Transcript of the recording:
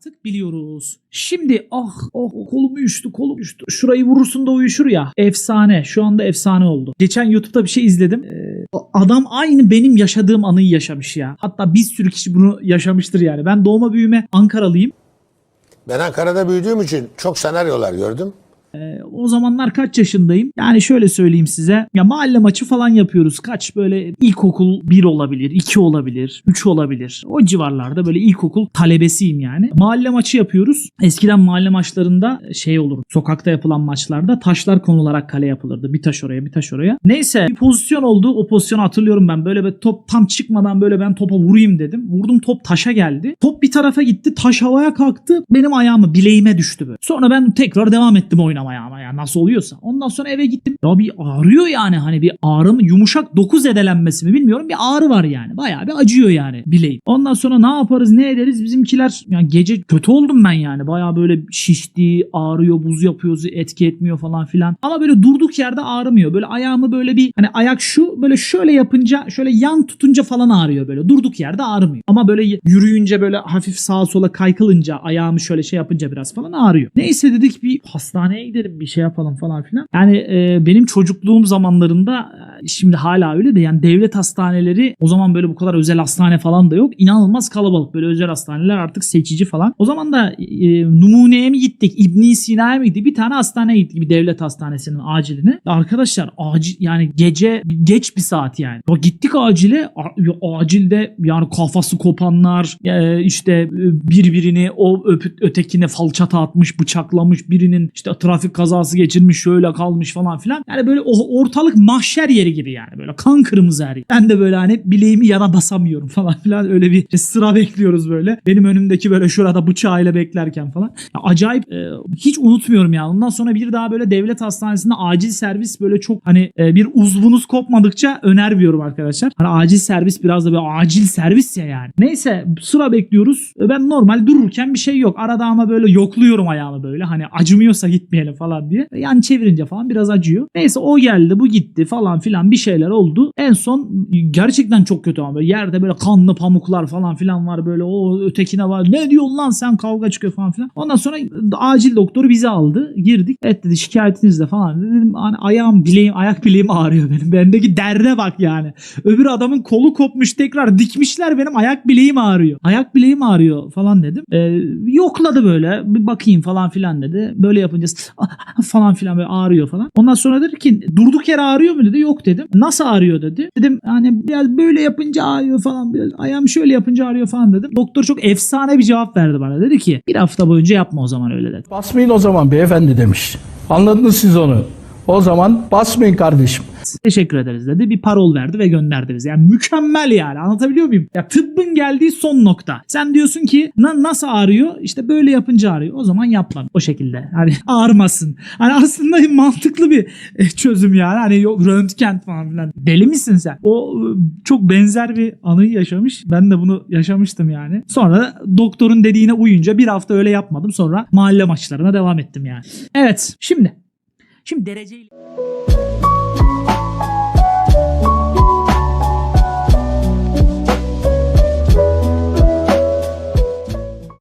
artık biliyoruz. Şimdi ah oh kolum uyuştu kolum uyuştu. Şurayı vurursun da uyuşur ya. Efsane. Şu anda efsane oldu. Geçen YouTube'da bir şey izledim. Ee, adam aynı benim yaşadığım anıyı yaşamış ya. Hatta bir sürü kişi bunu yaşamıştır yani. Ben doğma büyüme Ankaralıyım. Ben Ankara'da büyüdüğüm için çok senaryolar gördüm. Ee, o zamanlar kaç yaşındayım? Yani şöyle söyleyeyim size. Ya mahalle maçı falan yapıyoruz. Kaç böyle ilkokul 1 olabilir, 2 olabilir, 3 olabilir. O civarlarda böyle ilkokul talebesiyim yani. Mahalle maçı yapıyoruz. Eskiden mahalle maçlarında şey olur. Sokakta yapılan maçlarda taşlar konularak kale yapılırdı. Bir taş oraya, bir taş oraya. Neyse bir pozisyon oldu. O pozisyonu hatırlıyorum ben. Böyle bir top tam çıkmadan böyle ben topa vurayım dedim. Vurdum top taşa geldi. Top bir tarafa gitti. Taş havaya kalktı. Benim ayağımı bileğime düştü böyle. Sonra ben tekrar devam ettim oynamaya ama ya nasıl oluyorsa. Ondan sonra eve gittim. Ya bir ağrıyor yani hani bir ağrı mı yumuşak doku zedelenmesi mi bilmiyorum. Bir ağrı var yani. Bayağı bir acıyor yani bileğim. Ondan sonra ne yaparız ne ederiz bizimkiler yani gece kötü oldum ben yani. Bayağı böyle şişti ağrıyor buz yapıyoruz etki etmiyor falan filan. Ama böyle durduk yerde ağrımıyor. Böyle ayağımı böyle bir hani ayak şu böyle şöyle yapınca şöyle yan tutunca falan ağrıyor böyle. Durduk yerde ağrımıyor. Ama böyle yürüyünce böyle hafif sağa sola kaykılınca ayağımı şöyle şey yapınca biraz falan ağrıyor. Neyse dedik bir hastaneye gidelim bir şey yapalım falan filan. Yani e, benim çocukluğum zamanlarında şimdi hala öyle de yani devlet hastaneleri o zaman böyle bu kadar özel hastane falan da yok. İnanılmaz kalabalık böyle özel hastaneler artık seçici falan. O zaman da e, numuneye mi gittik? İbn Sina'ya mı gittik? Bir tane hastaneye gittik bir devlet hastanesinin aciline. Arkadaşlar acil yani gece geç bir saat yani. Ya gittik acile a- acilde yani kafası kopanlar e, işte e, birbirini o öpüt ötekine falçata atmış bıçaklamış birinin işte trafik kazası geçirmiş şöyle kalmış falan filan. Yani böyle o ortalık mahşer yeri gibi yani böyle kan kırmızı her yer. Ben de böyle hani bileğimi yana basamıyorum falan filan öyle bir sıra bekliyoruz böyle. Benim önümdeki böyle şurada bıçağıyla beklerken falan. Ya acayip e, hiç unutmuyorum ya. Ondan sonra bir daha böyle devlet hastanesinde acil servis böyle çok hani e, bir uzvunuz kopmadıkça önermiyorum arkadaşlar. Hani acil servis biraz da bir acil servis ya yani. Neyse sıra bekliyoruz. E, Ben normal dururken bir şey yok. Arada ama böyle yokluyorum ayağımı böyle. Hani acımıyorsa gitmeyelim falan diye. Yani çevirince falan biraz acıyor. Neyse o geldi bu gitti falan filan bir şeyler oldu. En son gerçekten çok kötü ama böyle yerde böyle kanlı pamuklar falan filan var böyle o ötekine var. Ne diyorsun lan sen kavga çıkıyor falan filan. Ondan sonra acil doktoru bizi aldı. Girdik. Evet dedi şikayetinizle falan. Dedim hani ayağım bileğim ayak bileğim ağrıyor benim. Bendeki derde bak yani. Öbür adamın kolu kopmuş tekrar dikmişler benim ayak bileğim ağrıyor. Ayak bileğim ağrıyor falan dedim. Ee, yokladı böyle bir bakayım falan filan dedi. Böyle yapınca falan filan böyle ağrıyor falan. Ondan sonra dedi ki durduk yere ağrıyor mu dedi. Yok dedim. Nasıl ağrıyor dedi. Dedim hani biraz böyle yapınca ağrıyor falan. Biraz ayağım şöyle yapınca ağrıyor falan dedim. Doktor çok efsane bir cevap verdi bana. Dedi ki bir hafta boyunca yapma o zaman öyle dedi. Basmayın o zaman beyefendi demiş. Anladınız siz onu. O zaman basmayın kardeşim. Teşekkür ederiz dedi. Bir parol verdi ve gönderdi bizi. Yani mükemmel yani anlatabiliyor muyum? Ya tıbbın geldiği son nokta. Sen diyorsun ki "Na- nasıl ağrıyor? İşte böyle yapınca ağrıyor. O zaman yapma o şekilde. Hani ağrımasın. Hani aslında mantıklı bir e, çözüm yani. Hani röntgen falan filan. Deli misin sen? O e, çok benzer bir anıyı yaşamış. Ben de bunu yaşamıştım yani. Sonra doktorun dediğine uyunca bir hafta öyle yapmadım. Sonra mahalle maçlarına devam ettim yani. Evet şimdi Şimdi dereceyle